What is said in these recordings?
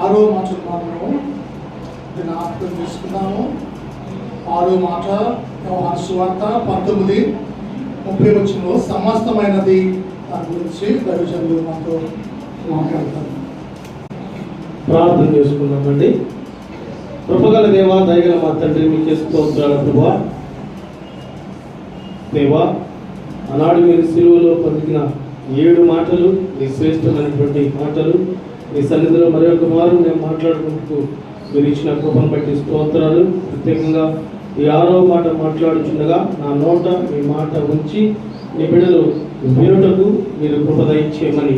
ఆరో మాటలు మనము జ్ఞాపకం చేసుకున్నాము. ఆరో మాట వ్యవహార సువార్త పంతొమ్మిది ముప్పై వచ్చిన సమస్తమైనది. దాని గురించి ప్రయోజనలు మాతో మాట్లాడతాను ప్రార్థన చేసుకున్నామండి కృపగల దేవా దయగల మా తండ్రి మీకే స్తోత్రాల ప్రభా దేవా ఆనాడు మీరు సిలువలో పలికిన ఏడు మాటలు మీ శ్రేష్టమైనటువంటి మాటలు మీ సన్నిధిలో మరొక మారు మేము మాట్లాడుకుంటూ మీరు ఇచ్చిన కృపను బట్టి స్తోత్రాలు. ప్రత్యేకంగా ఈ ఆరో మాట మాట్లాడుచుండగా నా నోట మీ మాట ఉంచి మీ బిడ్డలు వినుటకు మీరు కృపద ఇచ్చేయమని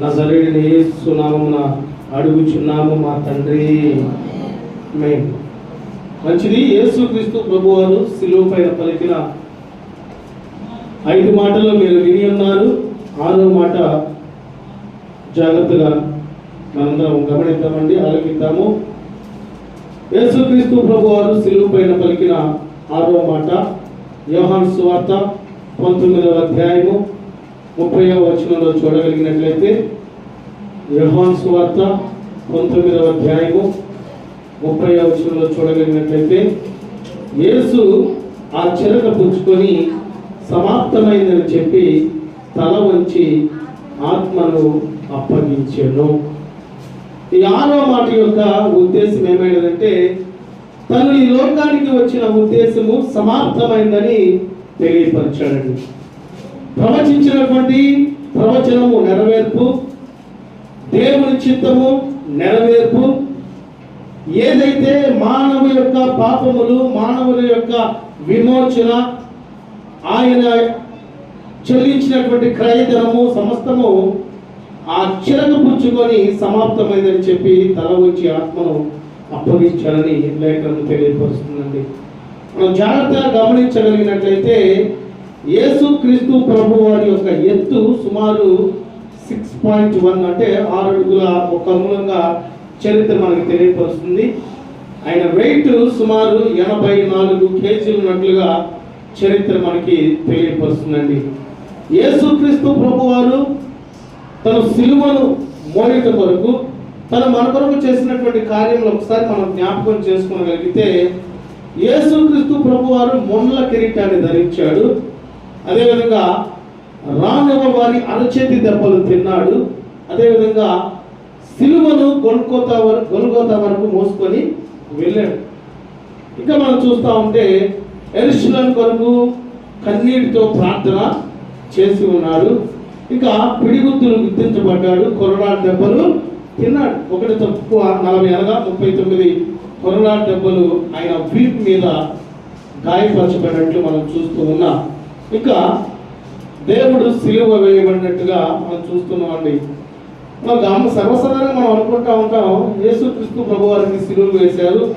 నా సరైన యేసు నామమున అడుగుచున్నాము మా తండ్రి. ఆమేన్. మంచిది. యేసుక్రీస్తు ప్రభువారు సిలువు పైన పలికిన ఐదు మాటలు మీరు విని ఉన్నారు. ఆరో మాట జాగ్రత్తగా మనందరం గమనిద్దామండి ఆలోకిద్దాము. యేసుక్రీస్తు ప్రభువారు సిలువు పైన పలికిన ఆరో మాట యోహాన్ సువార్త పంతొమ్మిదవ అధ్యాయము ముప్పైవ వచనంలో చూడగలిగినట్లయితే యోహాన్ సువార్త పంతొమ్మిదవ అధ్యాయము ముప్పై వచనంలో చూడగలిగినట్లయితే యేసు ఆ చిరక పుచ్చుకొని సమాప్తమైందని చెప్పి తల వంచి ఆత్మను అప్పగించాను. ఈ ఆరో మాట యొక్క ఉద్దేశం ఏమైనదంటే తను ఈ లోకానికి వచ్చిన ఉద్దేశము సమాప్తమైందని తెలియపరిచాడండి. ప్రవచించినటువంటి ప్రవచనము నెరవేర్పు దేవుని చిత్తము నెరవేర్పు ఏదైతే మానవు యొక్క పాపములు మానవుల యొక్క విమోచన ఆయన చెల్లించినటువంటి క్రయధనము సమస్తము ఆ చిరక పుచ్చుకొని సమాప్తమైందని చెప్పి తల వచ్చి ఆత్మను అప్పగించాలని లేఖనం తెలియపరుస్తుందండి. మనం జాగ్రత్తగా గమనించగలిగినట్లయితే యేసు క్రీస్తు ప్రభు వారి యొక్క ఎత్తు సుమారు సిక్స్ పాయింట్ వన్ అంటే ఆరు అడుగుల ఒక మూలంగా చరిత్ర మనకు తెలియపరుస్తుంది. ఆయన వెయిట్ సుమారు ఎనభై నాలుగు కేజీలు ఉన్నట్లుగా చరిత్ర మనకి తెలియపరుస్తుందండి. యేసుక్రీస్తు ప్రభు వారు తన సిలువను మోయట కొరకు తను మన కొరకు చేసినటువంటి కార్యములు ఒకసారి మనం జ్ఞాపకం చేసుకోగలిగితే యేసుక్రీస్తు ప్రభు వారు మొండ్ల కిరీటాన్ని ధరించాడు. అదేవిధంగా రానవ వారి అరచేతి దెబ్బలు తిన్నాడు. అదేవిధంగా సిలువను గొల్గోత వరకు గొల్గోత వరకు మోసుకొని వెళ్ళాడు. ఇంకా మనం చూస్తూ ఉంటే ఎరుషులం కొరకు కన్నీటితో ప్రార్థన చేసి ఉన్నాడు ఇంకా పిడిగుత్తులు గుర్తించబడ్డాడు కొరడాడు దెబ్బలు తిన్నాడు. ఒకటి తక్కువ నలభై అనగా ముప్పై తొమ్మిది కొరడాడు దెబ్బలు ఆయన వీపు మీద గాయపరచబడినట్లు మనం చూస్తూ ఉన్నాం. ఇంకా దేవుడు సిలువ వేయబడినట్టుగా మనం చూస్తున్నామండి. మనం గమ సర్వసాధారణంగా మనం అనుకుంటా ఉంటాం యేసుక్రీస్తు ప్రభు వారికి సిలువలు వేశారు.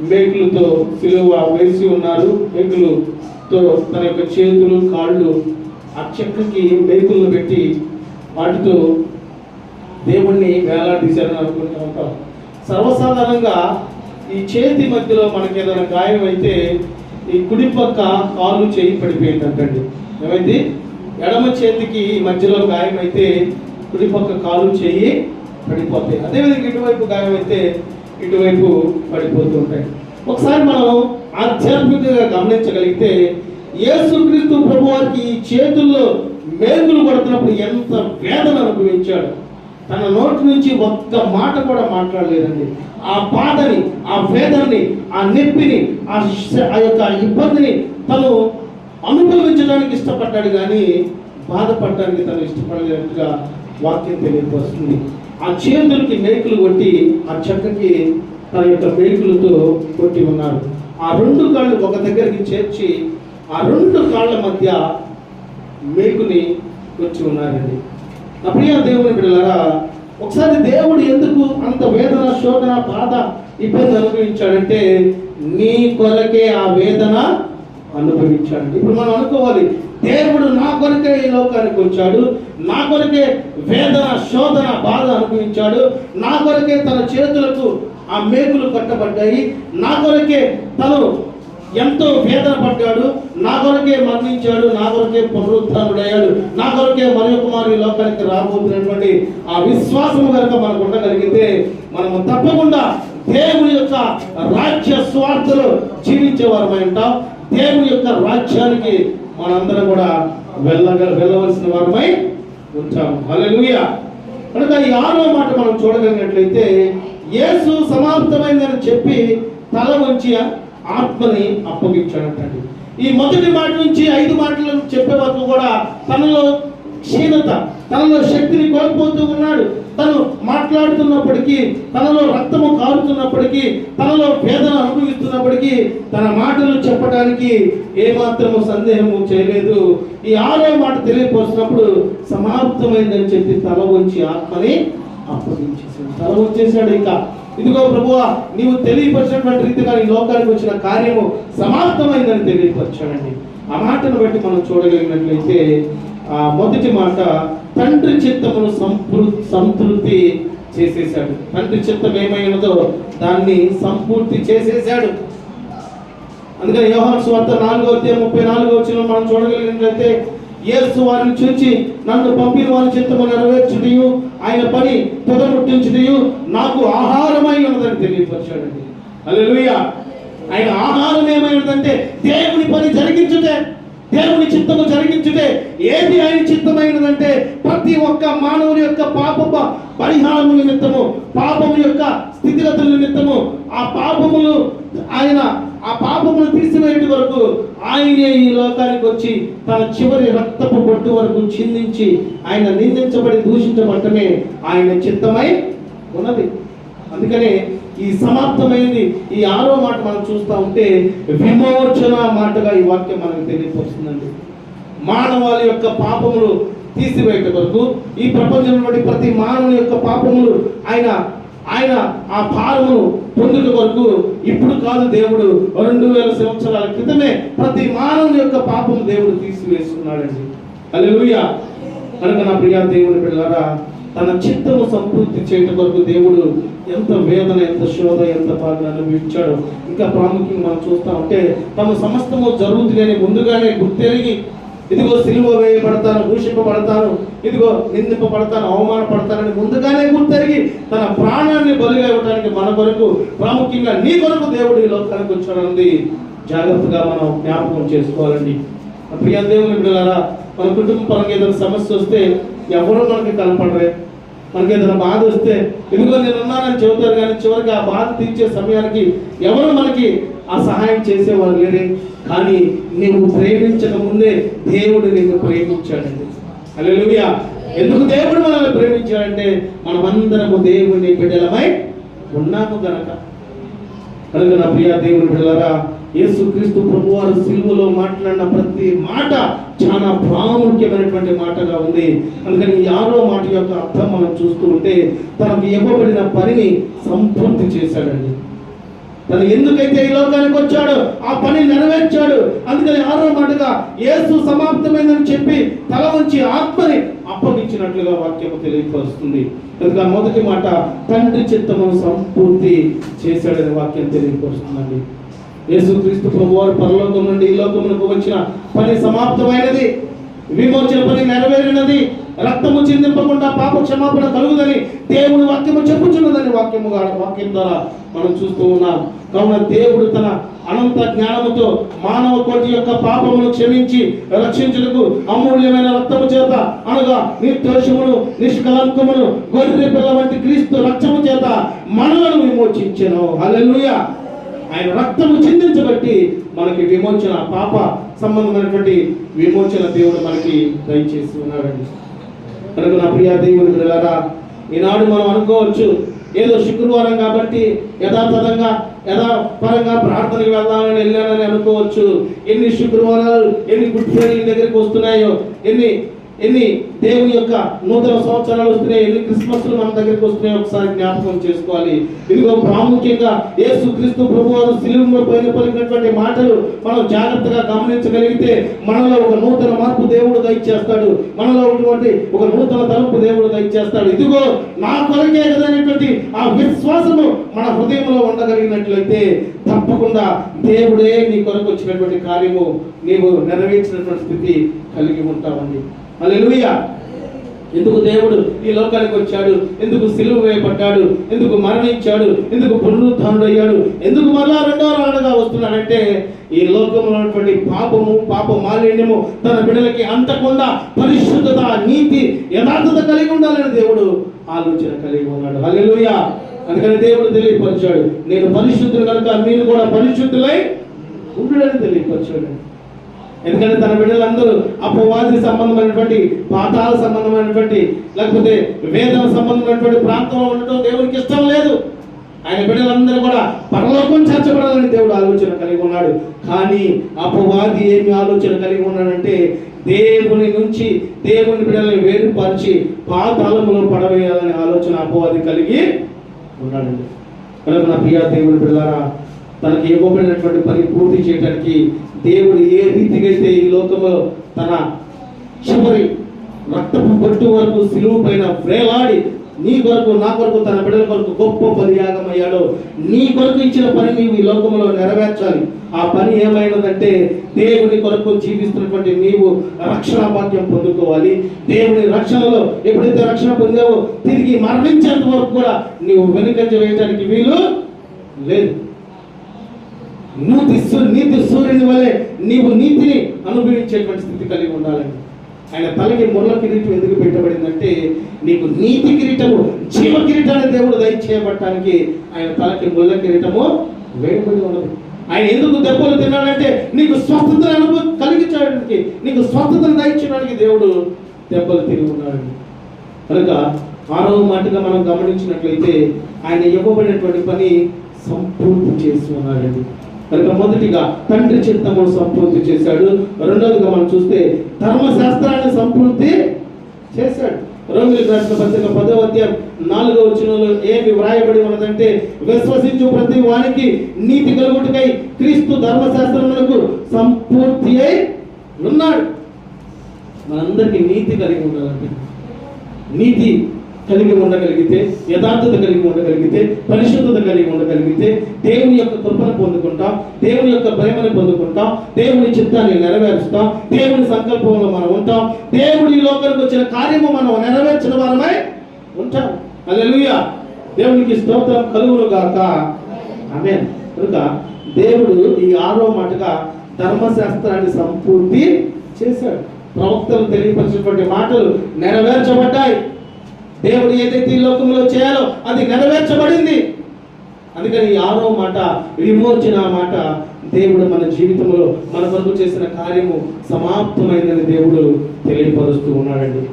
మేకులతో సిలువ వేసి ఉన్నారు. మేకులతో తన యొక్క చేతులు కాళ్ళు ఆ చెక్కకి మేకులను పెట్టి వాటితో దేవుణ్ణి వేలాడదీశారని అనుకుంటూ ఉంటాం. సర్వసాధారణంగా ఈ చేతి మధ్యలో మనకి ఏదైనా గాయం అయితే ఈ కుడి పక్క కాలు చేయి పడిపోయిందంటండి. ఏమైంది? ఎడమ చేతికి మధ్యలో గాయం అయితే కుడి పక్క కాలు చేయి పడిపోతాయి. అదేవిధంగా ఇటువైపు గాయం అయితే ఇటువైపు పడిపోతూ ఉంటాయి. ఒకసారి మనం ఆధ్యాత్మికంగా గమనించగలిగితే యేసుక్రీస్తు ప్రభు వారికి ఈ చేతుల్లో మేకులు పడుతున్నప్పుడు ఎంత వేదన అనుభవించాడు. తన నోటి నుంచి ఒక్క మాట కూడా మాట్లాడలేదండి. ఆ బాధని ఆ వేదనని ఆ నొప్పిని ఆ ఆ యొక్క ఇబ్బందిని తను అనుభవించడానికి ఇష్టపడ్డాడు కానీ బాధపడడానికి తను ఇష్టపడలేనట్టుగా వాక్యం తెలియపరుస్తుంది. ఆ చేతులకి మేకులు కొట్టి ఆ చెక్కకి తన యొక్క మేకులతో కొట్టి ఉన్నారు. ఆ రెండు కాళ్ళు ఒక దగ్గరికి చేర్చి ఆ రెండు కాళ్ళ మధ్య మేకుని వచ్చి ఉన్నారండి. నా దేవుని బిడ్డలారా ఒకసారి దేవుడు ఎందుకు అంత వేదన శోధన బాధ ఇబ్బంది అనుభవించాడంటే నీ కొరకే ఆ వేదన అనుభవించాడు ఇప్పుడు మనం అనుకోవాలి దేవుడు నా కొరకే ఈ లోకానికి వచ్చాడు నా కొరకే వేదన శోధన బాధ అనుభవించాడు నా కొరకే తన చేతులకు ఆ మేకులు కట్టబడ్డాయి నా కొరకే తను ఎంతో వేదన పడ్డాడు. నా కొరకే మరణించాడు. నా కొరకే పునరుత్థానుడయ్యాడు నా కొరకే మరి కుమారు లోకానికి రాబోతున్నటువంటి ఆ విశ్వాసము కనుక మనకు ఉండగలిగితే మనము తప్పకుండా దేవుని యొక్క రాజ్య స్వార్థలో జీవించేవారమై ఉంటాం. దేవుని యొక్క రాజ్యానికి మనందరం కూడా వెళ్ళగ వెళ్ళవలసిన వారమై ఉంటాం. హల్లెలూయా. కనుక ఈ ఆరో మాట మనం చూడగలిగినట్లయితే యేసు సమాప్తమైందని చెప్పి తల వంచి ఆత్మని అప్పగించాడంటండి. ఈ మొదటి మాట నుంచి ఐదు మాటలు చెప్పే వరకు కూడా తనలో క్షీణత తనలో శక్తిని కోల్పోతూ ఉన్నాడు. తను మాట్లాడుతున్నప్పటికీ తనలో రక్తము కారుతున్నప్పటికీ తనలో వేదన అనుభవిస్తున్నప్పటికీ తన మాటలు చెప్పడానికి ఏమాత్రము సందేహము చేయలేదు. ఈ ఆరో మాట తెలియపరుస్తున్నప్పుడు సమాప్తమైందని చెప్పి తల వంచి ఆత్మని అప్పగించేసాడు తల వచ్చేసాడు ఇంకా. ఇదిగో ప్రభువా నీవు తెలియపరిచినటువంటి రీతిగా ఈ లోకానికి వచ్చిన కార్యము సమాప్తమైందని తెలియపరచాడండి. ఆ మాటను బట్టి మనం చూడగలిగినట్లయితే ఆ మొదటి మాట తండ్రి చిత్తమును సంపృ సంతృప్తి చేసేసాడు తండ్రి చిత్తం ఏమైనదో దాన్ని సంపూర్తి చేసేసాడు అందుకని యోహాను స్వార్థ నాలుగో అధ్యాయం ముప్పై నాలుగో వచ్చిన మనం చూడగలిగినట్లయితే యేసు వారిని చూచి నన్ను పంపిన వారి చిత్తము నెరవేర్చుడియు. ఆయన పని తుదముట్టించుటయు నాకు ఆహారమై ఉన్నదని తెలియపరిచాడండి. హల్లెలూయా. ఆయన ఆహారం ఏమై ఉన్నదంటే దేవుని పని జరిగించుటే దేవుని చిత్తము జరిగించుటే ఏది ఆయన చిత్తమైనదంటే ప్రతి ఒక్క మానవుని యొక్క పాప పరిహారము నిమిత్తము పాపము యొక్క స్థితిగతుల నిమిత్తము ఆ పాపములు ఆయన ఆ పాపమును తీసివేయటి వరకు ఆయనే ఈ లోకానికి వచ్చి తన చివరి రక్తపు బొట్టు వరకు చిందించి ఆయన నిందించబడి దూషించబడటమే ఆయన చిత్తమై ఉన్నది. అందుకనే ఈ సమాప్తమైంది ఈ ఆరో మాట మనం చూస్తా ఉంటే విమోచన మాటగా ఈ వాక్యం మనకు తెలియపరుస్తుందండి. మానవాళి యొక్క పాపములు తీసివేయట వరకు ఈ ప్రపంచంలో ప్రతి మానవుని యొక్క పాపములు ఆయన ఆయన ఆ భారము పొందుట వరకు ఇప్పుడు కాదు దేవుడు రెండు వేల సంవత్సరాల క్రితమే ప్రతి మానవుని యొక్క పాపం దేవుడు తీసివేస్తున్నాడండి. హల్లెలూయా. కనుక నా ప్రియా దేవుని పిల్లరా తన చిత్తము సంపూర్తి చేయటం వరకు దేవుడు ఎంత వేదన ఎంత శోధ ఎంత బాధ అనుభవించాడో ఇంకా ప్రాముఖ్యంగా మనం చూస్తా ఉంటే తమ సమస్తము జరుగుతుందని ముందుగానే గుర్తెరిగి ఇదిగో సిలువ వేయబడతాను దూషింపబడతాను ఇదిగో నిందింపబడతాను అవమానపడతానని ముందుగానే గుర్తెరిగి తన ప్రాణాన్ని బలిగా ఇవ్వడానికి మన కొరకు ప్రాముఖ్యంగా నీ కొరకు దేవుడు ఈ లోకానికి వచ్చాడన్నది జాగ్రత్తగా మనం జ్ఞాపకం చేసుకోవాలండి. ప్రియ దేవుని బిడ్డలారా మన కుటుంబ పరంగా ఏదైనా సమస్య వస్తే ఎవరు మనకి కనపడరే. మనకి ఏదైనా బాధ వస్తే ఇదిగో నేను ఉన్నానని చెబుతారు కానీ చివరికి ఆ బాధ తీర్చే సమయానికి ఎవరు మనకి ఆ సహాయం చేసేవారు లేరే కానీ నీవు ప్రేమించక ముందే దేవుడు నిన్ను ప్రేమించాడండి. హల్లెలూయా. ఎందుకు దేవుడు మనల్ని ప్రేమించాడంటే మనమందరము దేవుని బిడ్డలమై ఉన్నాము గనక. కనుక నా ప్రియ దేవుని బిడ్డలరా యేసుక్రీస్తు ప్రభు వారు సిలువలో మాట్లాడిన ప్రతి మాట చాలా ప్రాముఖ్యమైనటువంటి మాటగా ఉంది. అందుకని యారో మాట యొక్క అర్థం మనం చూస్తూ ఉంటే తనకు ఇవ్వబడిన పనిని సంపూర్తి చేశాడండి. తను ఎందుకైతే ఈ లోకానికి వచ్చాడో ఆ పని నెరవేర్చాడు. అందుకని ఆరో మాటగా యేసు సమాప్తమైందని చెప్పి తల వంచి ఆత్మని అప్పగించినట్లుగా వాక్యము తెలియపరుస్తుంది. కనుక మొదటి మాట తండ్రి చిత్తమును సంపూర్తి చేశాడని వాక్యం తెలియపరుస్తుందండి. యేసుక్రీస్తు ప్రభువారు పరలోకం నుండి ఈ లోకమునకు వచ్చిన పని సమాప్తమైనది. విమోచన పని నెరవేరినది. రక్తము చిందింపకుండా పాప క్షమాపణ కలుగుదని దేవుని వాక్యము చెప్పుచున్నదని వాక్యము వాక్యం ద్వారా మనం చూస్తూ ఉన్నాం. కావున దేవుడు తన అనంత జ్ఞానముతో మానవ కోటి యొక్క పాపమును క్షమించి రక్షించుటకు అమూల్యమైన రక్తము చేత అనగా నిర్దోషమును నిష్కలంకమును గొర్రె పిల్ల వంటి క్రీస్తు రక్తము చేత మనలను విమోచించను. అల్లెలుయ ఆయన రక్తము చిందించబట్టి మనకి విమోచన పాప సంబంధమైనటువంటి విమోచన దేవుడు మనకి దయచేసి ఉన్నాడండి. కనుక నా ప్రియా దేవుని బిడ్డలారా ఈనాడు మనం అనుకోవచ్చు ఏదో శుక్రవారం కాబట్టి యథాతథంగా యథాపరంగా ప్రార్థనకి వెళ్దామని వెళ్ళానని అనుకోవచ్చు. ఎన్ని శుక్రవారాలు ఎన్ని గుడ్ ఫ్రైడే దగ్గరికి వస్తున్నాయో ఎన్ని ఎన్ని దేవుని యొక్క నూతన సంవత్సరాలు వస్తున్నాయి ఎన్ని క్రిస్మస్లు మన దగ్గరికి వస్తున్నాయి ఒకసారి జ్ఞాపకం చేసుకోవాలి. ఇదిగో ప్రాముఖ్యంగా యేసు క్రీస్తు ప్రభు వారు సిలువులో పైన పలికినటువంటి మాటలు మనం జాగ్రత్తగా గమనించగలిగితే మనలో ఒక నూతన మార్పు దేవుడు దయచేస్తాడు మనలో ఉన్నటువంటి ఒక నూతన తలుపు దేవుడు దయచేస్తాడు ఇదిగో నా కొరకే కదనేటువంటి ఆ విశ్వాసము మన హృదయంలో ఉండగలిగినట్లయితే తప్పకుండా దేవుడే నీ కొరకు వచ్చినటువంటి కార్యము నీవు నెరవేర్చినటువంటి స్థితి కలిగి ఉంటామండి హల్లెలూయా. ఎందుకు దేవుడు ఈ లోకానికి వచ్చాడు? ఎందుకు సిలువ వేయబడ్డాడు? ఎందుకు మరణించాడు? ఎందుకు పునరుద్ధానుడు అయ్యాడు ఎందుకు మరలా రెండో రాడుగా వస్తున్నాడంటే ఈ లోకంలో ఉన్నటువంటి పాపము పాప మాలిన్యము తన బిడ్డలకి అంతకుండా పరిశుద్ధత నీతి యథార్థత కలిగి ఉండాలని దేవుడు ఆలోచన కలిగి ఉన్నాడు. హల్లెలూయా. అందుకని దేవుడు తెలియపరిచాడు. నేను పరిశుద్ధులు కనుక మీరు కూడా పరిశుద్ధులై ఉండడని తెలియపరిచాడు. ఎందుకంటే తన బిడ్డలందరూ అపవాది సంబంధమైనటువంటి పాతాల సంబంధమైనటువంటి లేకపోతే వేదన సంబంధమైనటువంటి ప్రాంతంలో ఉండటం దేవునికి ఇష్టం లేదు. ఆయన బిడ్డలందరూ కూడా పరలోకం చేర్చబడాలని దేవుడు ఆలోచన కలిగి ఉన్నాడు. కానీ అపవాది ఏమి ఆలోచన కలిగి ఉన్నాడంటే దేవుని నుంచి దేవుని బిడ్డలను వేరుపరిచి పాతాళములో పడవేయాలనే ఆలోచన అపవాది కలిగి ఉన్నాడండి. మన నా ప్రియ దేవుని బిడ్డలారా తనకి ఇవ్వబడినటువంటి పని పూర్తి చేయడానికి దేవుడు ఏ రీతిగా అయితే ఈ లోకంలో తన చివరి రక్తపు పట్టు వరకు సిలువు పైన వేలాడి నీ కొరకు నా కొరకు తన బిడ్డల కొరకు గొప్ప బలియాగం అయ్యాడో నీ కొరకు ఇచ్చిన పని నీవు ఈ లోకంలో నెరవేర్చాలి. ఆ పని ఏమైనదంటే దేవుని కొరకు జీవిస్తున్నటువంటి నీవు రక్షణ భాగ్యం పొందుకోవాలి. దేవుని రక్షణలో ఎప్పుడైతే రక్షణ పొందావో తిరిగి మరణించేంత వరకు కూడా నీవు వెనుకంజ వేయడానికి వీలు లేదు. నీతి నీతి సూర్యుని వలె నీవు నీతిని అనుభవించేటువంటి స్థితి కలిగి ఉండాలని. ఆయన తలకి ముళ్ళ కిరీటం ఎందుకు పెట్టబడిందంటే నీకు నీతి కిరీటము జీవ కిరీటాన్ని దేవుడు దయచేయబట్టడానికి ఆయన తలకి ముళ్ళ కిరీటము వేయబడి ఉన్నది. ఆయన ఎందుకు దెబ్బలు తిన్నాడంటే నీకు స్వస్థత అనుభవం కలిగించడానికి నీకు స్వస్థతను దయచేయడానికి దేవుడు దెబ్బలు తిరిగి ఉన్నాడు. కనుక ఆరవ మాటగా మనం గమనించినట్లయితే ఆయన ఇవ్వబడినటువంటి పని సంపూర్తి చేసి ఉన్నాడండి. కనుక మొదటిగా తండ్రి చిత్తము సంపూర్తి చేశాడు. రెండవదిగా మనం చూస్తే ధర్మశాస్త్రాన్ని సంపూర్తి చేశాడు. రోమిలకు రాసిన పత్రిక పదో అధ్యాయం నాలుగో వచనంలో ఏమి వ్రాయబడి ఉన్నదంటే విశ్వసించు ప్రతి వానికి నీతి కలుగుటకై క్రీస్తు ధర్మశాస్త్రములకు సంపూర్తి అయి ఉన్నాడు. మనందరికీ నీతి కలిగి ఉండాలంటే నీతి కలిగి ఉండగలిగితే యథార్థత కలిగి ఉండగలిగితే పరిశుద్ధత కలిగి ఉండగలిగితే దేవుని యొక్క కృపను పొందుకుంటాం దేవుని యొక్క ప్రేమను పొందుకుంటాం దేవుని చిత్తాన్ని నెరవేరుస్తాం దేవుని సంకల్పంలో మనం ఉంటాం దేవుడి లోకానికి వచ్చిన కార్యము మనం నెరవేర్చిన వారమై ఉంటాం. అల్లెలుయ్య దేవునికి స్తోత్రం కలుగును గాక. ఆమె కనుక దేవుడు ఈ ఆరో మాటగా ధర్మశాస్త్రాన్ని సంపూర్తి చేశాడు. ప్రవక్తలు తెలియపరిచినటువంటి మాటలు నెరవేర్చబడ్డాయి. దేవుడు ఏదైతే ఈ లోకంలో చేయాలో అది నెరవేర్చబడింది. అందుకని ఆరో మాట విమోచన మాట దేవుడు మన జీవితంలో మన కొరకు చేసిన కార్యము సమాప్తమైందని దేవుడు తెలియపరుస్తూ ఉన్నాడండి.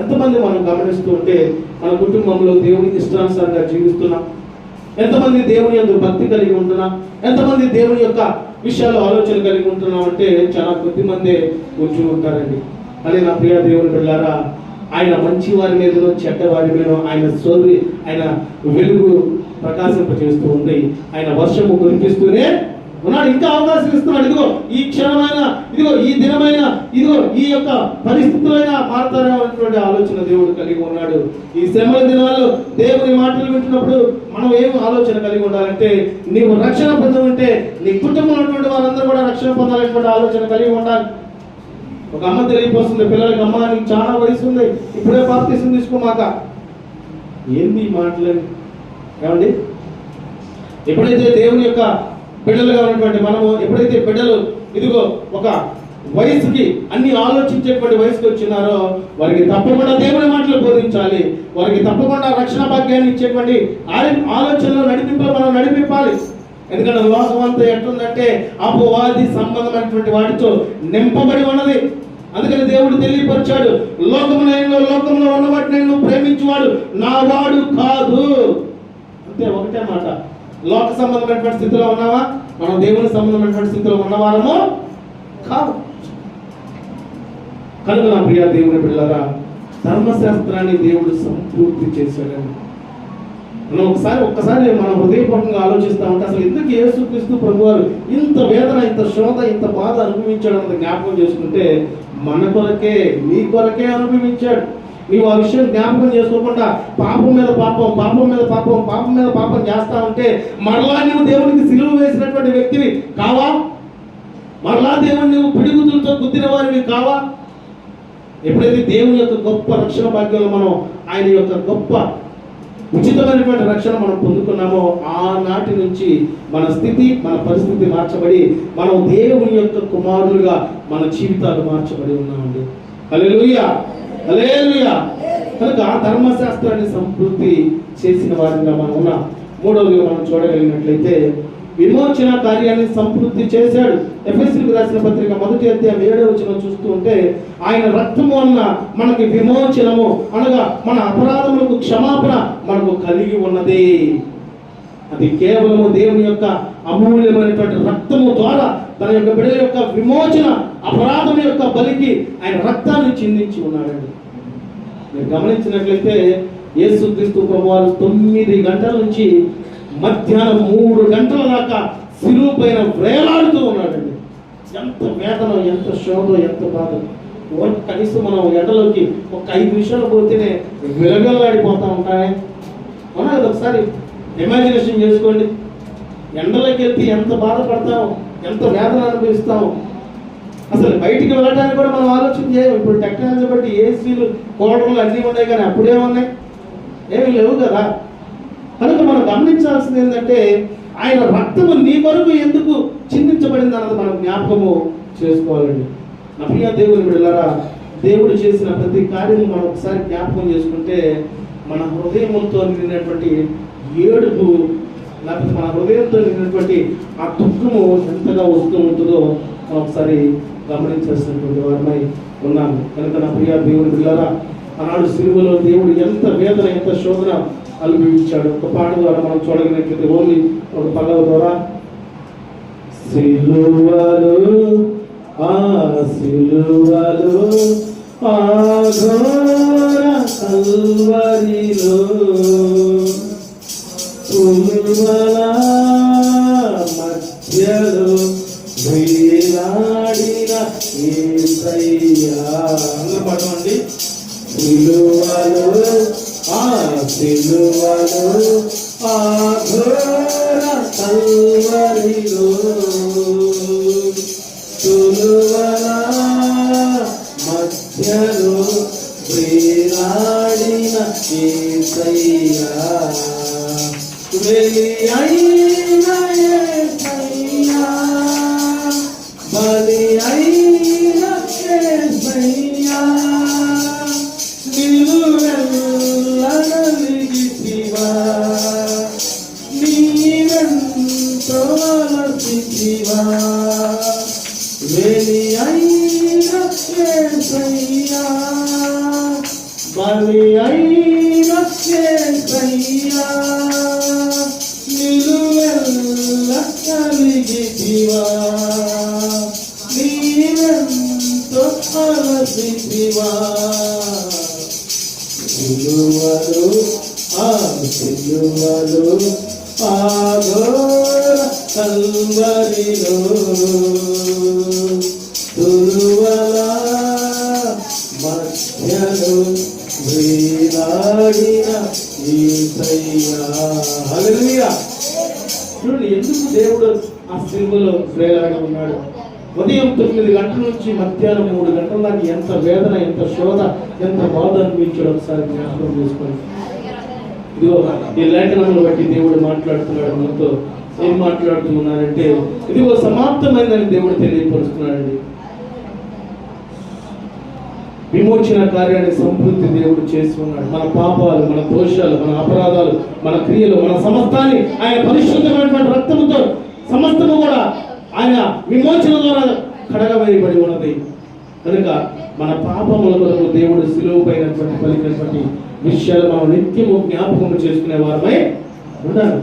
ఎంతమంది మనం గమనిస్తూ ఉంటే మన కుటుంబంలో దేవుని ఇష్టానుసారంగా జీవిస్తున్నాం. ఎంతమంది దేవుని యొక్క భక్తి కలిగి ఉంటున్నాం. ఎంతమంది దేవుని యొక్క విషయాలు ఆలోచన కలిగి ఉంటున్నాం అంటే చాలా కొద్ది మందే కూర్చుని ఉంటారండి. అదే నా ప్రియ దేవుని బిడ్డారా ఆయన మంచి వారి మీదనో చెడ్డవారి మీదనో ఆయన సోదరి ఆయన వెలుగు ప్రకాశింపజేస్తూ ఉంది. ఆయన వర్షము కురిపిస్తూనే ఉన్నాడు. ఇంకా అవకాశం ఇస్తున్నాడు. ఇదిగో ఈ క్షణమైన ఇదిగో ఈ దినమైన ఇదిగో ఈ యొక్క పరిస్థితులైన మారుతారనేటువంటి ఆలోచన దేవుడు కలిగి ఉన్నాడు. ఈ శ్రమల దినాల్లో దేవుని మాటలు వింటున్నప్పుడు మనం ఏం ఆలోచన కలిగి ఉండాలంటే నీవు రక్షణ పొందాలంటే నీ కుటుంబంలో ఉన్నటువంటి వారందరూ కూడా రక్షణ పొందాలనేటువంటి ఆలోచన కలిగి ఉండాలి. ఒక అమ్మ తెలియపోతుంది పిల్లలకి అమ్మ నీకు చాలా వయసు ఉంది. ఇప్పుడే బాప్తీసం తీసుకోమాక. ఏంది ఈ ఏమండి? ఎప్పుడైతే దేవుని యొక్క బిడ్డలుగా ఉన్నటువంటి మనము ఎప్పుడైతే బిడ్డలు ఇదిగో ఒక వయసుకి అన్ని ఆలోచించేటువంటి వయసుకి వచ్చినారో వారికి తప్పకుండా దేవుని మాటలు బోధించాలి. వారికి తప్పకుండా రక్షణ భాగ్యాన్ని ఇచ్చేటువంటి ఆలో- ఆలోచనలు నడిపింపులు మనం నడిపింపాలి. ఎందుకంటే లోకం అంతా ఎట్లుందంటే అపవాది సంబంధమైనటువంటి వాటితో నింపబడి ఉన్నది. అందుకని దేవుడు తెలియపరిచాడు లోకమునైన లోకంలో ఉన్న వాటిని నేను ప్రేమించువాడు నా వాడు కాదు. అంతే ఒకటే మాట. లోక సంబంధమైనటువంటి స్థితిలో ఉన్నావా? మనం దేవుని సంబంధమైనటువంటి స్థితిలో ఉన్నవారము కాదు. కనుక నా ప్రియ దేవుని బిడ్డలారా ధర్మశాస్త్రాన్ని దేవుడు సంపూర్తి చేశాడని మనం ఒకసారి ఒక్కసారి మనం హృదయపూర్వకంగా ఆలోచిస్తా ఉంటే అసలు ఎందుకు యేసుక్రీస్తు ప్రభువారు ఇంత వేదన ఇంత శోధ ఇంత బాధ అనుభవించాడు అన్నది జ్ఞాపకం చేసుకుంటే మన కొరకే నీ కొరకే అనుభవించాడు. నీవు ఆ విషయం జ్ఞాపకం చేసుకోకుండా పాపం మీద పాపం పాపం మీద పాపం పాపం మీద పాపం చేస్తా ఉంటే మరలా నువ్వు దేవునికి సిలువ వేసినటువంటి వ్యక్తివి కావా? మరలా దేవుని నువ్వు పిడిగుతులతో గుద్దిన వారివి కావా? ఎప్పుడైతే దేవుని యొక్క గొప్ప రక్షణ భాగ్యంలో మనం ఆయన యొక్క గొప్ప ఉచితమైనటువంటి రక్షణ మనం పొందుకున్నామో ఆనాటి నుంచి మన స్థితి మన పరిస్థితి మార్చబడి మనం దేవుని యొక్క కుమారులుగా మన జీవితాలు మార్చబడి ఉన్నామండి. హల్లెలూయా! హల్లెలూయా! కనుక ఆ ధర్మశాస్త్రాన్ని సంపూర్తి చేసిన వారిగా మనం ఉన్నాం మూడవది మనం చూడగలిగినట్లయితే విమోచన కార్యాన్ని సంపూర్తి చేశాడు. ఎఫ్ఎస్సీకి రాసిన పత్రిక మొదటి అధ్యాయం ఏడవ వచనం చూస్తూ ఉంటే ఆయన రక్తము అన్న మనకి విమోచనము అనగా మన అపరాధములకు క్షమాపణ మనకు కలిగి ఉన్నది. అది కేవలము దేవుని యొక్క అమూల్యమైనటువంటి రక్తము ద్వారా తన యొక్క బిడ్డల యొక్క విమోచన అపరాధం యొక్క బలికి ఆయన రక్తాన్ని చిందించి ఉన్నాడండి మీరు గమనించినట్లయితే యేసుక్రీస్తు ప్రభువారు తొమ్మిది గంటల నుంచి మధ్యాహ్నం మూడు గంటల దాకా సిరువు పైన వేలాడుతూ ఉన్నాడండి. ఎంత వేదన ఎంత శోధ ఎంత బాధ. కనీసం మనం ఎండలోకి ఒక ఐదు నిమిషాలు పోతేనే విలవిల్లాడిపోతా ఉంటాయి అవునా ఒకసారి? ఇమాజినేషన్ చేసుకోండి. ఎండలోకి వెళ్తే ఎంత బాధపడతాం ఎంత వేదన అనుభవిస్తాం. అసలు బయటికి వెళ్ళడానికి కూడా మనం ఆలోచన చేయం ఇప్పుడు టెక్నాలజీ బట్టి ఏసీలు కోడలు అన్నీ ఉన్నాయి కానీ అప్పుడే ఉన్నాయి ఏమీ లేవు కదా. కనుక మనం గమనించాల్సింది ఏంటంటే ఆయన రక్తము నీ కొరకు ఎందుకు చిందించబడింది అన్నది మనం జ్ఞాపకము చేసుకోవాలండి. నా ప్రియ దేవుని వెళ్ళారా దేవుడు చేసిన ప్రతి కార్యము మనం ఒకసారి జ్ఞాపకం చేసుకుంటే మన హృదయములతో నిండినటువంటి ఏడుపు లేకపోతే మన హృదయంతో నిండినటువంటి ఆ దుఃఖము ఎంతగా వస్తూ ఉంటుందో మనం ఒకసారి గమనించాల్సినటువంటి వారమై ఉన్నాము. కనుక నా ప్రియ దేవుని బిడ్డలారా ఆనాడు సిలువలో దేవుడు ఎంత వేదన ఎంత శోధన అనుభవించాడు ఒక పాట ద్వారా మనం చూడగలిగినట్లయితే ఓన్లీ ఒక పల్లవ ద్వారా. సిలువలు ఆ సిలువలు ఆ కల్వరిలో పులువల మధ్యలో వేలాడిన యేసయ్యా అందరూ పాడమండి. సిలువలు ఆ ఘోర అలసితివా సిలువలు ఆ సిలువలు ఆ కల్వరిలో తురువల మధ్యలో వేలాడిన చూడండి ఎందుకు దేవుడు ఆ సిలువలో వేలాడి ఉన్నాడు ఉదయం తొమ్మిది గంటల నుంచి మధ్యాహ్నం మూడు గంటల దాకా ఎంత వేదన ఎంత శోధ ఎంత బాధ అనిపించాడు ఒకసారి జ్ఞాపకం చేసుకోండి. ఇదిగో ఈ లేఖనములు బట్టి దేవుడు మాట్లాడుతున్నాడు మనతో. ఏం మాట్లాడుతున్నారంటే ఇదిగో సమాప్తమైందని దేవుడు తెలియపరుస్తున్నాడండి. విమోచన కార్యాన్ని సంపూర్తి దేవుడు చేసి ఉన్నాడు మన పాపాలు మన దోషాలు మన అపరాధాలు మన క్రియలు మన సమస్తాన్ని ఆయన పరిశుద్ధమైనటువంటి రక్తముతో సమస్తము కూడా ఆయన విమోచన ద్వారా కడగవేయబడి ఉన్నది. కనుక మన పాపముల కొరకు దేవుడు సిలువ పైనటువంటి పలికినటువంటి విషయాలు మనం నిత్యము జ్ఞాపకం చేసుకునే వారమై ఉన్నారు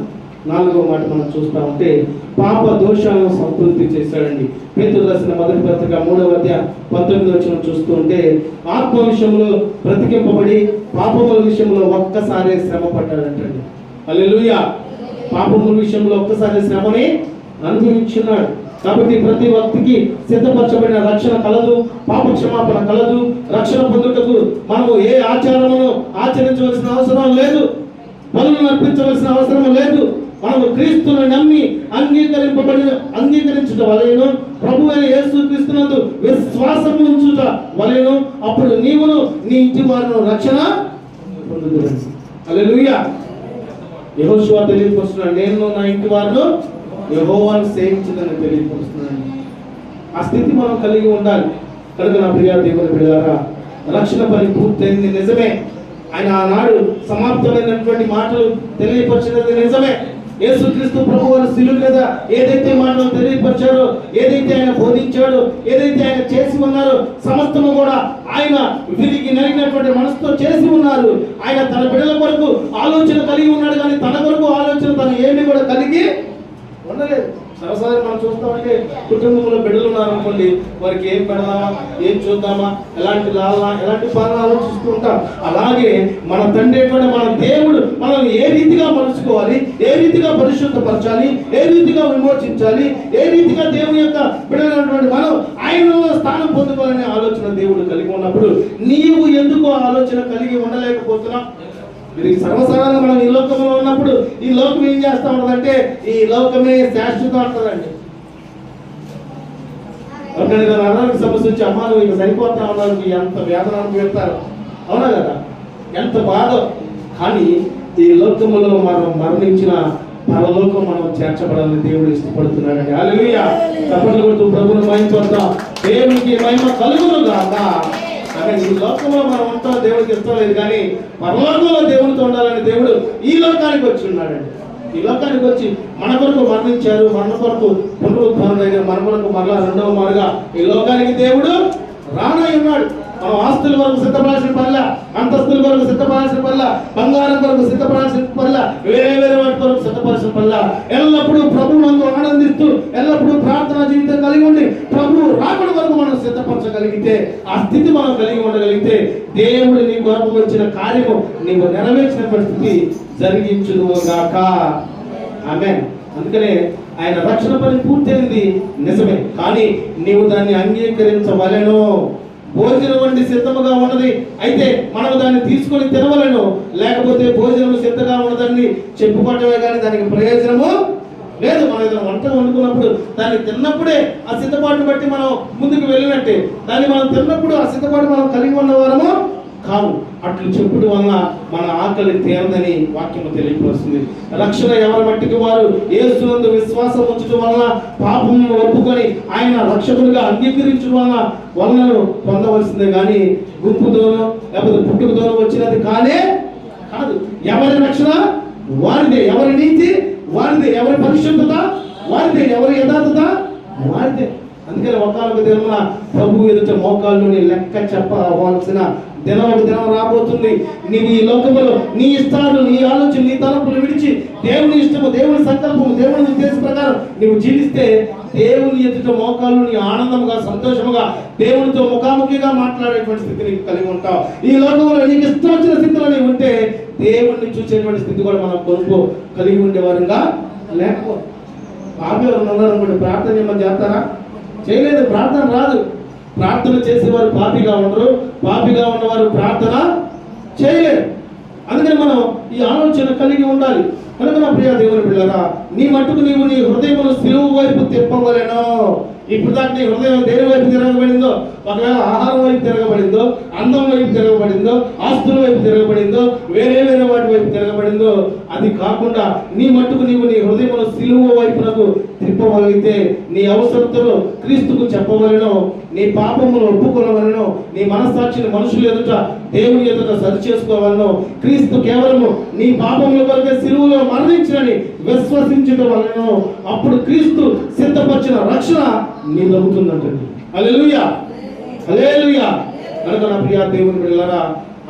నాలుగో మాట మనం చూస్తా ఉంటే పాప దోషాలను సంతృప్తి చేశాడండి. పేతులు రాసిన మొదటి పత్రిక మూడవ అధ్యాయ పంతొమ్మిది వచ్చిన చూస్తూ ఉంటే ఆత్మ విషయంలో బ్రతికింపబడి పాపముల విషయంలో ఒక్కసారి శ్రమ పడ్డాడంటండి. అల్లెలుయా పాపముల విషయంలో ఒక్కసారి శ్రమని అనుభవించున్నాడు. కాబట్టి ప్రతి వ్యక్తికి సిద్ధపరచబడిన రక్షణ కలదు పాప క్షమాపణ కలదు. రక్షణ పొందుటకు మనము ఏ ఆచారమును ఆచరించవలసిన అవసరం లేదు. బలులను అర్పించవలసిన అవసరం లేదు. మనము క్రీస్తును నమ్మి అంగీకరింపబడిన అంగీకరించుట వలెను ప్రభు అయిన యేసు క్రీస్తునందు విశ్వాసం ఉంచుట వలెను అప్పుడు నీవును నీ ఇంటి వారిను రక్షణ పొందుదురు హల్లెలూయా. యెహోషువ తెలియపరుస్తున్నాడు నేను నా ఇంటి వారిను యహోవాను సేవించదని తెలియపరుస్తున్నాను ఆ స్థితి మనం కలిగి ఉండాలి. కనుక నా ప్రియ దేవుని బిడ్డారా రక్షణ పని పూర్తయింది నిజమే. ఆయన ఆనాడు సమాప్తమైనటువంటి మాటలు తెలియపరిచినది నిజమే. యేసుక్రీస్తు ప్రభు వారు శిలు మీద ఏదైతే మాటలు తెలియపరిచారో ఏదైతే ఆయన బోధించాడో ఏదైతే ఆయన చేసి ఉన్నారో సమస్తము కూడా ఆయన వీరికి నలిగినటువంటి మనసుతో చేసి ఉన్నారు. ఆయన తన బిడ్డల కొరకు ఆలోచన కలిగి ఉన్నాడు కానీ తన కొరకు ఆలోచన తను ఏమి కూడా కలిగి ఉండలేదు. సరసారి మనం చూస్తామంటే కుటుంబంలో బిడ్డలు ఉన్నారనుకోండి వారికి ఏం పెడదామా ఏం చూద్దామా ఎలాంటి లాలా ఎలాంటి పాలన ఆలోచిస్తూ ఉంటాం. అలాగే మన తండ్రి అయినటువంటి మన దేవుడు మనం ఏ రీతిగా మలుచుకోవాలి ఏ రీతిగా పరిశుద్ధపరచాలి ఏ రీతిగా విమోచించాలి ఏ రీతిగా దేవుని యొక్క బిడ్డలైనటువంటి మనం ఆయనలో స్థానం పొందుకోవాలనే ఆలోచన దేవుడు కలిగి ఉన్నప్పుడు నీవు ఎందుకు ఆలోచన కలిగి ఉండలేకపోతున్నావు? వీరికి సర్వసాధారణ మనం ఈ లోకంలో ఉన్నప్పుడు ఈ లోకం ఏం చేస్తా ఉంటదంటే ఈ లోకమే శాశ్వతం అంటదండి. ఒకరికి అనారోగ్య సమస్య వచ్చి అమ్మ నువ్వు ఇక సరిపోతా ఉన్నావు ఎంత వేదన అనుభవిస్తారు? అవునా కదా? ఎంత బాధ. కానీ ఈ లోకములో మనం మరణించిన పరలోకం మనం చేర్చబడాలని దేవుడు ఇష్టపడుతున్నాడండి. అలలుయ తప్పట్లు కొడుతూ ప్రభుని మహిమ దేవునికి మహిమ కలుగును కాక కానీ ఈ లోకంలో మనం ఉంటాం దేవుడికి ఇష్టం లేదు కానీ పరలోకంలో దేవునితో ఉండాలని దేవుడు ఈ లోకానికి వచ్చి ఉన్నాడండి. ఈ లోకానికి వచ్చి మన కొరకు మరణించారు మన కొరకు పునరుద్ధానం మన కొరకు మరలా రెండవ మారుగా ఈ లోకానికి దేవుడు రానై ఉన్నాడు. మనం ఆస్తుల వరకు సిద్ధపడాల్సిన పల్ల అంతస్తుల వరకు సిద్ధపడాల్సిన పల్ల బంగారం వరకు సిద్ధపడాల్సిన పల్ల వేరే వేరే వాటి వరకు సిద్ధపడాల్సిన పల్ల ఎల్లప్పుడూ ప్రభు మనకు ఆనందిస్తూ ఎల్లప్పుడూ ప్రార్థనా జీవితం కలిగి ఉండి ప్రభు రాకడ వరకు మనం సిద్ధపరచగలిగితే ఆ స్థితి మనం కలిగి ఉండగలిగితే దేవుడు నీ కొరకు వచ్చిన కార్యము నీకు నెరవేర్చిన పరిస్థితి జరిగించును గాక ఆమె అందుకనే ఆయన రక్షణ పని పూర్తయింది నిజమే కానీ నీవు దాన్ని అంగీకరించవలెను. భోజనం వంటి సిద్ధముగా ఉన్నది. అయితే మనం దాన్ని తీసుకొని తినవలను. లేకపోతే భోజనం సిద్ధంగా ఉన్నదాన్ని చెప్పుకోవటమే కానీ దానికి ప్రయోజనము లేదు. మనం ఏదైనా వంట వండుకున్నప్పుడు దాన్ని తిన్నప్పుడే ఆ సిద్ధపాటును బట్టి మనం ముందుకు వెళ్ళినట్టే. దాన్ని మనం తిన్నప్పుడు ఆ సిద్ధపాటు మనం కలిగి ఉన్నవారము కావు. అట్లు చెప్పుడు వలన మన ఆకలి తీరదని వాక్యము తెలియపరుస్తుంది. రక్షణ ఎవరి మట్టికి వారు? ఏసునందు విశ్వాసం ఉంచడం వలన పాపము ఒప్పుకొని ఆయన రక్షకుడిగా అంగీకరించడం వలన వలనను పొందవలసిందే కానీ గుంపుతోనో లేకపోతే పుట్టుకతోనో వచ్చినది కానే కాదు. ఎవరి రక్షణ? వారిదే. ఎవరి నీతి? వారిదే. ఎవరి పరిశుద్ధత? వారిదే. ఎవరి యథార్థత? వారిదే. అందుకని ఒకనొక దినమున ప్రభు ఎదుట మోకాళ్ళు లెక్క చెప్పవలసిన దినం ఒక దినం రాబోతుంది. నీవు ఈ లోకములో నీ ఇష్టాలు నీ ఆలోచన నీ తలంపులు విడిచి దేవుని ఇష్టము దేవుని సంకల్పము దేవుని ఉద్దేశ ప్రకారం నీవు జీవిస్తే దేవుని ఎదుట మోకాళ్ళు నీ ఆనందముగా సంతోషముగా దేవునితో ముఖాముఖిగా మాట్లాడేటువంటి స్థితి నీకు కలిగి ఉంటావు. ఈ లోకంలో నీకు ఇష్టం వచ్చిన స్థితిలో నీవు ఉంటే దేవుణ్ణి చూసేటువంటి స్థితి కూడా మనం కొనుక్కో కలిగి ఉండేవారుగా లేకపో. పాపి ఉన్నారనుకోండి ప్రార్థన ఏమైనా చేస్తారా? చేయలేదు ప్రార్థన రాదు. ప్రార్థన చేసేవారు పాపిగా ఉండరు. పాపిగా ఉన్నవారు ప్రార్థన చేయలేరు. అందుకని మనం ఈ ఆలోచన కలిగి ఉండాలి. కనుక నా ప్రియా దేవుని పిల్లరా నీ మట్టుకు నీవు నీ హృదయమును సిలువు వైపు తిప్పవలెను ఇప్పుడు దాకా నీ హృదయం దేని వైపు తిరగబడిందో ఒకవేళ ఆహారం వైపు తిరగబడిందో అందం వైపు తిరగబడిందో ఆస్తుల వైపు తిరగబడిందో వేరే వేరే వాటి వైపు తిరగబడిందో అది కాకుండా నీ మట్టుకు నీవు నీ హృదయమును సిలువ వైపునకు తిప్పగలిగితే నీ అవసరతలు క్రీస్తుకు చెప్పవలను నీ పాపములు ఒప్పుకోవలను నీ మనస్సాక్షిని మనుషులు ఎదుట దేవుని ఎదుట సరి చేసుకోవాలను క్రీస్తు కేవలము నీ పాపముల కొరకే సిలువలో మరణించినని విశ్వసించడం వలన అప్పుడు క్రీస్తు సిద్ధపరిచిన రక్షణ నీ దొరుకుతుందంటండి అలెలుయా అలేలుయా కనుక నా ప్రియ దేవుని వెళ్ళారా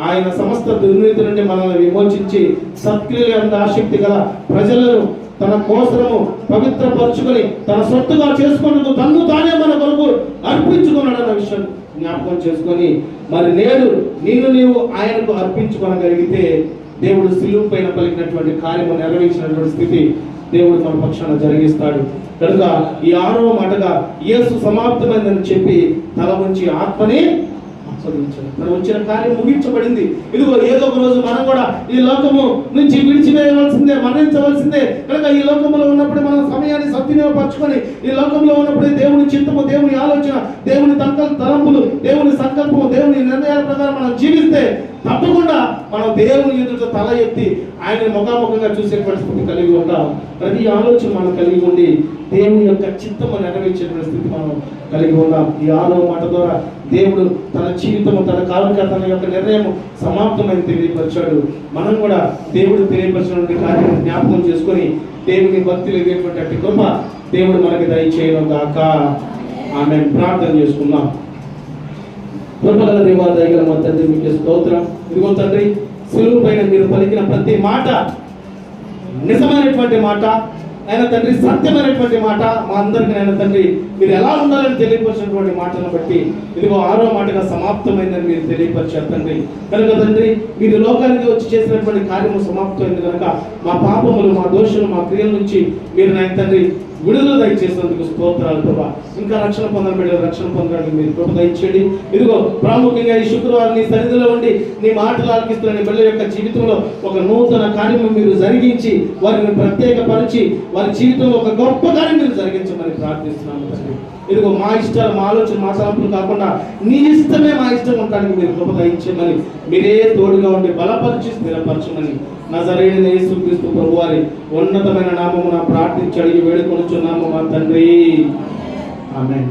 ఆయన సమస్త దుర్నీతి నుండి మనల్ని విమోచించి సత్క్రియ అంత ఆసక్తి గల ప్రజలను తన కోసము పవిత్రపరుచుకొని తన సొత్తుగా చేసుకున్నందుకు తన్ను తానే మన కొరకు అర్పించుకున్నాడన్న విషయం జ్ఞాపకం చేసుకొని మరి నేడు నిన్ను నీవు ఆయనకు అర్పించుకోనగలిగితే దేవుడు సిలువు పైన పలికినటువంటి కార్యము నెరవేర్చినటువంటి స్థితి దేవుడు మన పక్షాన జరిగిస్తాడు. కనుక ఈ ఆరవ మాటగా యేసు సమాప్తమైందని చెప్పి తల ఉంచి ఆత్మని ఆస్వాదించాడు తన వచ్చిన కార్యం ముగించబడింది. ఇదిగో ఏదో ఒక రోజు మనం కూడా ఈ లోకము నుంచి విడిచివేయవలసిందే మరణించవలసిందే. కనుక ఈ లోకంలో ఉన్నప్పుడు మనం సమయాన్ని సద్వినియోగపరచుకొని ఈ లోకంలో ఉన్నప్పుడు దేవుని చిత్తము దేవుని ఆలోచన దేవుని తంకల్ తలంపులు దేవుని సంకల్పము దేవుని నిర్ణయాల ప్రకారం మనం జీవిస్తే తప్పకుండా మనం దేవుని ఎదుట తల ఎత్తి ఆయన ముఖాముఖంగా చూసే పరిస్థితి కలిగి ఉంటాం. ప్రతి ఆలోచన మనం కలిగి ఉండి దేవుని యొక్క చిత్తము నెరవేర్చేటువంటి స్థితి మనం కలిగి ఉన్నాం. ఈ ఆరో మాట ద్వారా దేవుడు తన జీవితము తన కాలంగా తన యొక్క నిర్ణయం సమాప్తమని తెలియపరిచాడు. మనం కూడా దేవుడు తెలియపరిచినటువంటి కార్యం జ్ఞాపకం చేసుకొని దేవుని భక్తి లేనటువంటి కృప దేవుడు మనకి దయచేయడం దాకా ఆమె ప్రార్థన చేసుకున్నాం కృపగల దేవా దయగల మా తండ్రి మీకు స్తోత్రం. ఇదిగో తండ్రి సులువు పైన మీరు పలికిన ప్రతి మాట నిజమైనటువంటి మాట ఆయన తండ్రి సత్యమైనటువంటి మాట మా అందరికీ ఆయన తండ్రి మీరు ఎలా ఉండాలని తెలియపరిచినటువంటి మాటను బట్టి ఇదిగో ఆరో మాటగా సమాప్తమైందని మీరు తెలియపరిచారు తండ్రి. కనుక తండ్రి మీరు లోకానికి వచ్చి చేసినటువంటి కార్యము సమాప్తమైంది కనుక మా పాపములు మా దోషులు మా క్రియల నుంచి మీరు నాయన తండ్రి విడుదల దయచేసినందుకు స్తోత్రాలు ప్రభా. ఇంకా రక్షణ పొందని బిడ్డలు రక్షణ పొందడానికి మీరు కృప దయచేయండి. ఇదిగో ప్రాముఖ్యంగా ఈ శుక్రవారం నీ సన్నిధిలో ఉండి నీ మాటలు ఆలకిస్తున్న నీ బిడ్డల యొక్క జీవితంలో ఒక నూతన కార్యము మీరు జరిగించి వారిని ప్రత్యేకపరిచి వారి జీవితంలో ఒక గొప్ప కార్యం మీరు జరిగించమని ప్రార్థిస్తున్నాము తండ్రి. ఇదిగో మా ఇష్టాలు మా ఆలోచన మా తలంపులు కాకుండా నీ ఇష్టమే మా ఇష్టం ఉండడానికి మీరు కృప దయచేయమని మీరే తోడుగా ఉండి బలపరిచి స్థిరపరచమని నజరేయుడైన యేసుక్రీస్తు ప్రభు వారి ఉన్నతమైన నామమున ప్రార్థించి అడిగి వేడుకొనుచున్నాము మా తండ్రి. ఆమెన్.